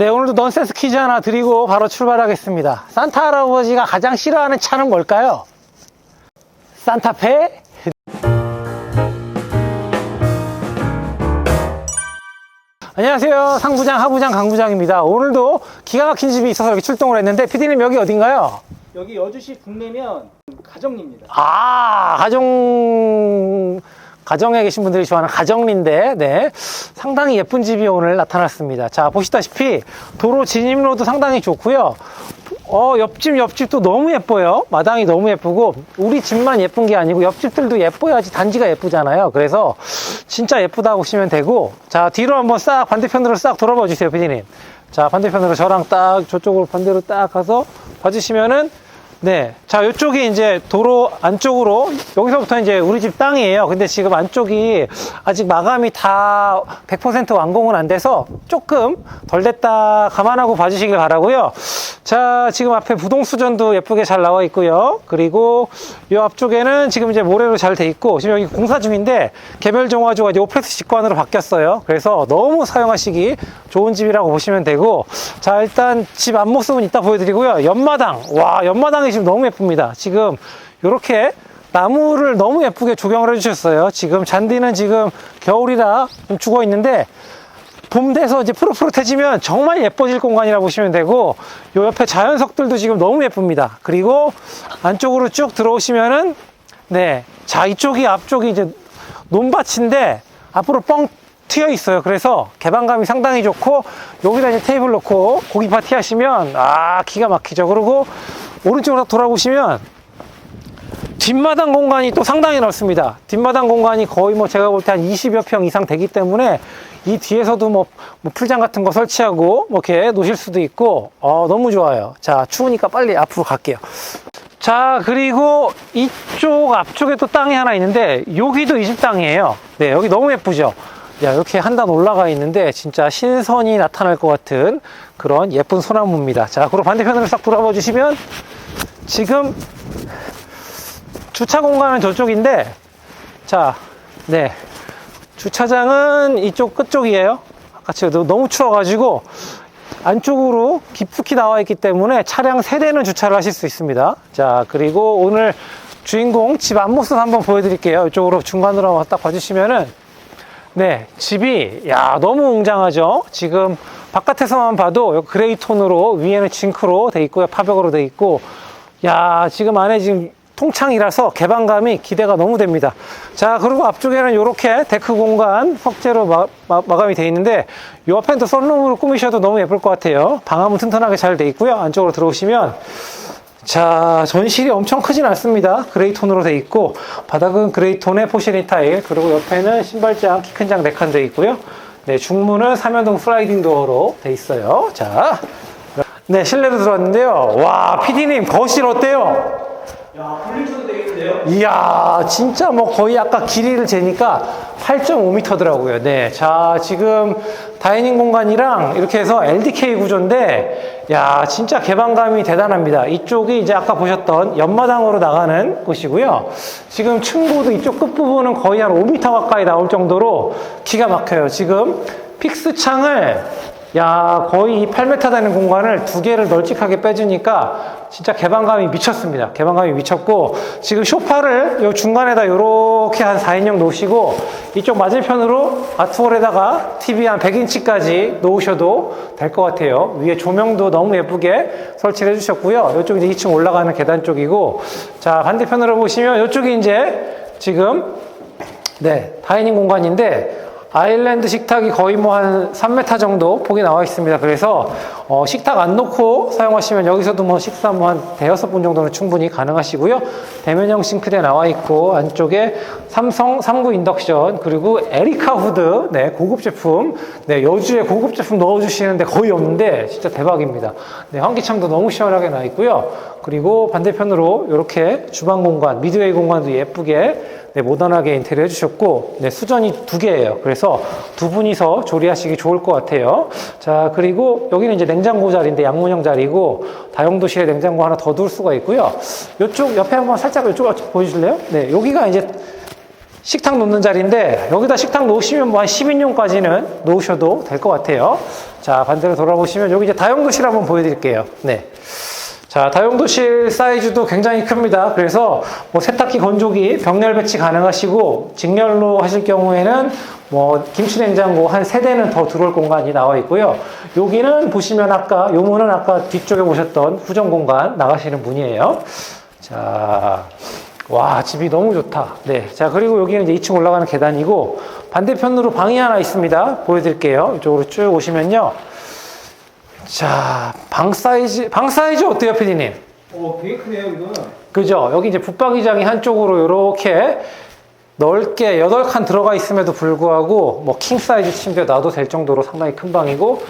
네, 오늘도 넌센스 퀴즈 하나 드리고 바로 출발하겠습니다. 산타 할아버지가 가장 싫어하는 차는 뭘까요? 산타페? 안녕하세요. 상부장, 하부장, 강부장입니다. 오늘도 기가 막힌 집이 있어서 여기 출동을 했는데, 피디님 여기 어딘가요? 여기 여주시 북내면 가정리입니다. 아, 가정, 가정에 계신 분들이 좋아하는 가정리인데, 네. 상당히 예쁜 집이 오늘 나타났습니다. 자, 보시다시피 도로 진입로도 상당히 좋고요. 어, 옆집, 옆집도 너무 예뻐요. 마당이 너무 예쁘고, 우리 집만 예쁜 게 아니고, 옆집들도 예뻐야지 단지가 예쁘잖아요. 그래서 진짜 예쁘다고 보시면 되고, 자, 뒤로 한번 싹 반대편으로 싹 돌아봐 주세요, 피디님. 자, 반대편으로 저랑 딱 저쪽으로 반대로 딱 가서 봐주시면은, 네. 자, 이쪽이 이제 도로 안쪽으로, 여기서부터 이제 우리 집 땅이에요. 근데 지금 안쪽이 아직 마감이 다 100% 완공은 안 돼서 조금 덜 됐다 감안하고 봐주시길 바라고요 자, 지금 앞에 부동수전도 예쁘게 잘 나와 있고요. 그리고 이 앞쪽에는 지금 이제 모래로 잘 돼 있고, 지금 여기 공사 중인데, 개별 정화조가 이제 오프렉스 직관으로 바뀌었어요. 그래서 너무 사용하시기 좋은 집이라고 보시면 되고, 자, 일단 집 앞모습은 이따 보여드리고요. 옆마당. 와, 옆마당이 지금 너무 예쁩니다. 지금 이렇게 나무를 너무 예쁘게 조경을 해주셨어요. 지금 잔디는 지금 겨울이라 좀 죽어 있는데, 봄 돼서 이제 푸릇푸릇해지면 정말 예뻐질 공간이라 보시면 되고, 요 옆에 자연석들도 지금 너무 예쁩니다. 그리고 안쪽으로 쭉 들어오시면은, 네. 자, 이쪽이 앞쪽이 이제 논밭인데, 앞으로 뻥 튀어 있어요. 그래서 개방감이 상당히 좋고, 여기다 이제 테이블 놓고 고기 파티 하시면, 아, 기가 막히죠. 그리고 오른쪽으로 돌아보시면, 뒷마당 공간이 또 상당히 넓습니다. 뒷마당 공간이 거의 뭐 제가 볼 때 한 20여 평 이상 되기 때문에 이 뒤에서도 뭐, 뭐 풀장 같은 거 설치하고 뭐 이렇게 놓으실 수도 있고, 어, 너무 좋아요. 자, 추우니까 빨리 앞으로 갈게요. 자, 그리고 이쪽 앞쪽에 또 땅이 하나 있는데, 여기도 이 집 땅이에요. 네, 여기 너무 예쁘죠? 야, 이렇게 한 단 올라가 있는데, 진짜 신선이 나타날 것 같은 그런 예쁜 소나무입니다. 자, 그리고 반대편으로 싹 돌아봐 주시면, 지금 주차 공간은 저쪽인데, 자, 네. 주차장은 이쪽 끝쪽이에요. 아까 제가 너- 너무 추워가지고, 안쪽으로 깊숙이 나와 있기 때문에 차량 세대는 주차를 하실 수 있습니다. 자, 그리고 오늘 주인공 집 앞모습 한번 보여드릴게요. 이쪽으로 중간으로 한번 딱 봐주시면은, 네, 집이, 야, 너무 웅장하죠? 지금 바깥에서만 봐도 그레이 톤으로 위에는 징크로 돼 있고요. 파벽으로 돼 있고, 야, 지금 안에 지금 통창이라서 개방감이 기대가 너무 됩니다. 자, 그리고 앞쪽에는 이렇게 데크 공간 석재로 마, 감이돼 있는데, 이 앞엔 또 썬룸으로 꾸미셔도 너무 예쁠 것 같아요. 방음은 튼튼하게 잘 돼 있고요. 안쪽으로 들어오시면, 자, 전실이 엄청 크진 않습니다. 그레이 톤으로 돼 있고, 바닥은 그레이 톤의 포시린 타일, 그리고 옆에는 신발장, 키 큰장 4칸 돼 있고요. 네, 중문은 삼연동 슬라이딩 도어로 돼 있어요. 자, 네, 실내로 들어왔는데요. 와, PD님, 거실 어때요? 야, 분리수도 되겠는데요? 이야, 진짜 뭐 거의 아까 길이를 재니까 8.5m더라고요. 네. 자, 지금 다이닝 공간이랑 이렇게 해서 LDK 구조인데, 야, 진짜 개방감이 대단합니다. 이쪽이 이제 아까 보셨던 옆마당으로 나가는 곳이고요. 지금 층고도 이쪽 끝부분은 거의 한 5m 가까이 나올 정도로 기가 막혀요. 지금 픽스 창을 야, 거의 8m 되는 공간을 두 개를 널찍하게 빼주니까 진짜 개방감이 미쳤습니다. 개방감이 미쳤고, 지금 쇼파를 요 중간에다 요렇게 한 4인용 놓으시고, 이쪽 맞은편으로 아트홀에다가 TV 한 100인치까지 놓으셔도 될 것 같아요. 위에 조명도 너무 예쁘게 설치를 해주셨고요. 이쪽이 이제 2층 올라가는 계단 쪽이고, 자, 반대편으로 보시면 이쪽이 이제 지금 네, 다이닝 공간인데 아일랜드 식탁이 거의 뭐 한 3m 정도 폭이 나와 있습니다. 그래서 어, 식탁 안 놓고 사용하시면 여기서도 뭐 식사 뭐 한 대여섯 분 정도는 충분히 가능하시고요. 대면형 싱크대 나와 있고 안쪽에 삼성 39 인덕션 그리고 에리카 후드 네, 고급 제품 네, 여주에 고급 제품 넣어주시는데 거의 없는데 진짜 대박입니다. 네, 환기창도 너무 시원하게 나 있고요. 그리고 반대편으로 이렇게 주방 공간, 미드웨이 공간도 예쁘게 네, 모던하게 인테리어 해주셨고, 네, 수전이 두 개예요. 그래서 두 분이서 조리하시기 좋을 것 같아요. 자, 그리고 여기는 이제 냉장고 자리인데 양문형 자리고, 다용도실에 냉장고 하나 더 둘 수가 있고요. 이쪽 옆에 한번 살짝 이쪽 보여주실래요? 네, 여기가 이제 식탁 놓는 자리인데 여기다 식탁 놓으시면 뭐 한 10인용까지는 놓으셔도 될 것 같아요. 자, 반대로 돌아보시면 여기 이제 다용도실 한번 보여드릴게요. 네. 자, 다용도실 사이즈도 굉장히 큽니다. 그래서 뭐 세탁기, 건조기 병렬 배치 가능하시고 직렬로 하실 경우에는 뭐 김치냉장고 한 세 대는 더 들어올 공간이 나와 있고요. 여기는 보시면 아까 요 문은 아까 뒤쪽에 보셨던 후전 공간 나가시는 문이에요. 자, 와 집이 너무 좋다. 네, 자 그리고 여기는 이제 2층 올라가는 계단이고 반대편으로 방이 하나 있습니다. 보여드릴게요. 이쪽으로 쭉 오시면요. 자, 방 사이즈, 방 사이즈 어때요, 피디님? 어, 되게 크네요, 이거는. 그죠? 여기 이제 붙박이장이 한쪽으로 이렇게 넓게 8칸 들어가 있음에도 불구하고 뭐 킹 사이즈 침대 놔도 될 정도로 상당히 큰 방이고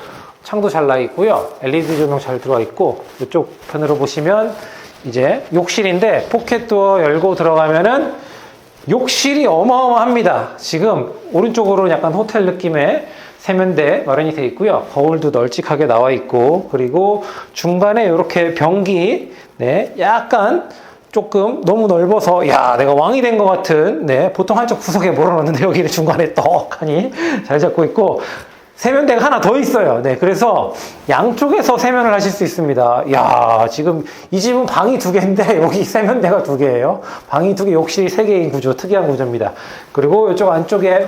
창도 잘 나 있고요. LED 조명 잘 들어와 있고 이쪽 편으로 보시면 이제 욕실인데 포켓도어 열고 들어가면은 욕실이 어마어마합니다. 지금 오른쪽으로 약간 호텔 느낌의 세면대 마련이 되어 있고요. 거울도 널찍하게 나와 있고 그리고 중간에 이렇게 변기 네 약간 조금 너무 넓어서 야 내가 왕이 된 것 같은 네 보통 한쪽 구석에 몰아넣는데 여기는 중간에 떡하니 잘 잡고 있고 세면대가 하나 더 있어요. 네, 그래서 양쪽에서 세면을 하실 수 있습니다. 야, 지금 이 집은 방이 두 개인데 여기 세면대가 두 개예요. 방이 두 개, 욕실이 세 개인 구조, 특이한 구조입니다. 그리고 이쪽 안쪽에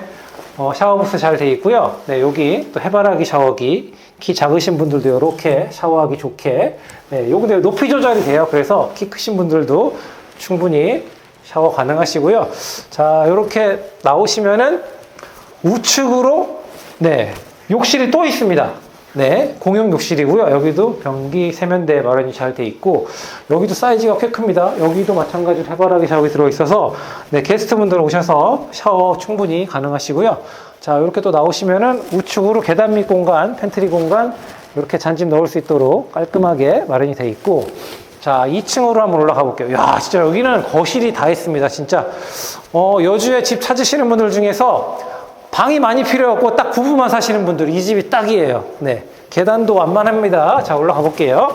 어, 샤워부스 잘 돼 있고요. 네, 여기 또 해바라기 샤워기. 키 작으신 분들도 이렇게 샤워하기 좋게. 네, 요 근데 높이 조절이 돼요. 그래서 키 크신 분들도 충분히 샤워 가능하시고요. 자, 이렇게 나오시면은 우측으로 네, 욕실이 또 있습니다. 네, 공용 욕실이고요. 여기도 변기 세면대 마련이 잘 돼 있고 여기도 사이즈가 꽤 큽니다. 여기도 마찬가지로 해바라기 샤워기 들어 있어서 네, 게스트분들 오셔서 샤워 충분히 가능하시고요. 자, 이렇게 또 나오시면은 우측으로 계단 밑 공간, 팬트리 공간 이렇게 잔짐 넣을 수 있도록 깔끔하게 마련이 돼 있고 자, 2층으로 한번 올라가 볼게요. 야, 진짜 여기는 거실이 다 있습니다. 진짜 어, 여주에 집 찾으시는 분들 중에서 방이 많이 필요 없고 딱 부부만 사시는 분들 이 집이 딱이에요. 네. 계단도 완만합니다. 자, 올라가 볼게요.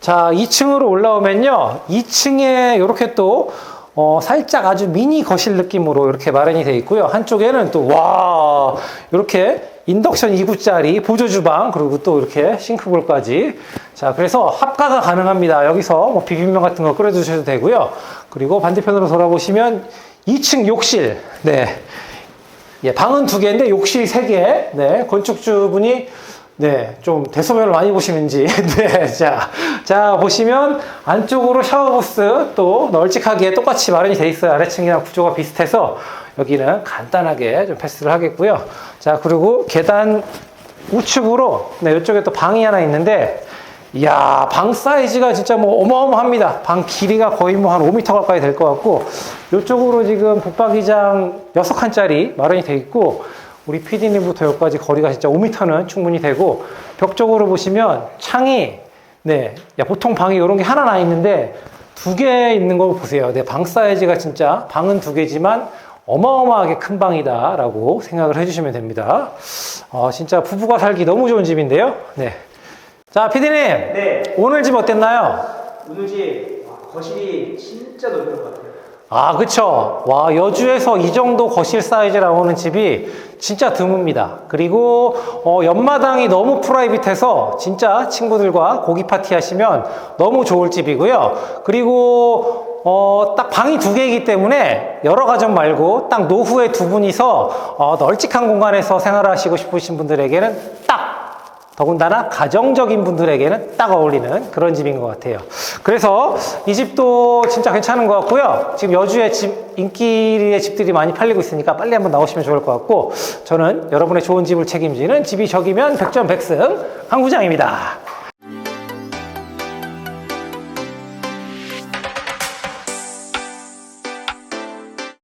자, 2층으로 올라오면요. 2층에 이렇게 또 어, 살짝 아주 미니 거실 느낌으로 이렇게 마련이 되어 있고요. 한쪽에는 또, 와, 이렇게 인덕션 2구짜리 보조 주방, 그리고 또 이렇게 싱크볼까지. 자, 그래서 합가가 가능합니다. 여기서 뭐 비빔면 같은 거 끓여주셔도 되고요. 그리고 반대편으로 돌아보시면 2층 욕실. 네. 예, 방은 두 개인데 욕실이 세 개. 네, 건축주분이 네, 좀 대소변을 많이 보시는지. 네, 자, 자 보시면 안쪽으로 샤워부스 또 널찍하게 똑같이 마련이 돼 있어요. 아래층이랑 구조가 비슷해서 여기는 간단하게 좀 패스를 하겠고요. 자, 그리고 계단 우측으로 네, 이쪽에 또 방이 하나 있는데 이야, 방 사이즈가 진짜 뭐 어마어마합니다. 방 길이가 거의 뭐 한 5m 가까이 될 것 같고, 이쪽으로 지금 붙박이장 6칸짜리 마련이 돼 있고, 우리 PD님부터 여기까지 거리가 진짜 5m는 충분히 되고, 벽 쪽으로 보시면 창이, 네, 야, 보통 방이 이런 게 하나 나 있는데, 두 개 있는 거 보세요. 네, 방 사이즈가 진짜, 방은 두 개지만, 어마어마하게 큰 방이다라고 생각을 해주시면 됩니다. 어, 진짜 부부가 살기 너무 좋은 집인데요. 네. 자, 피디님. 네. 오늘 집 어땠나요? 오늘 집 와, 거실이 진짜 넓은 것 같아요. 아, 그쵸. 와, 여주에서 이 정도 거실 사이즈 나오는 집이 진짜 드뭅니다. 그리고, 어, 옆마당이 너무 프라이빗해서 진짜 친구들과 고기 파티 하시면 너무 좋을 집이고요. 그리고, 어, 딱 방이 두 개이기 때문에 여러 가정 말고 딱 노후에 두 분이서 어, 널찍한 공간에서 생활하시고 싶으신 분들에게는 딱 더군다나 가정적인 분들에게는 딱 어울리는 그런 집인 것 같아요. 그래서 이 집도 진짜 괜찮은 것 같고요. 지금 여주에 집, 인기의 집들이 많이 팔리고 있으니까 빨리 한번 나오시면 좋을 것 같고, 저는 여러분의 좋은 집을 책임지는 집이 적이면 백전 백승 황구장입니다.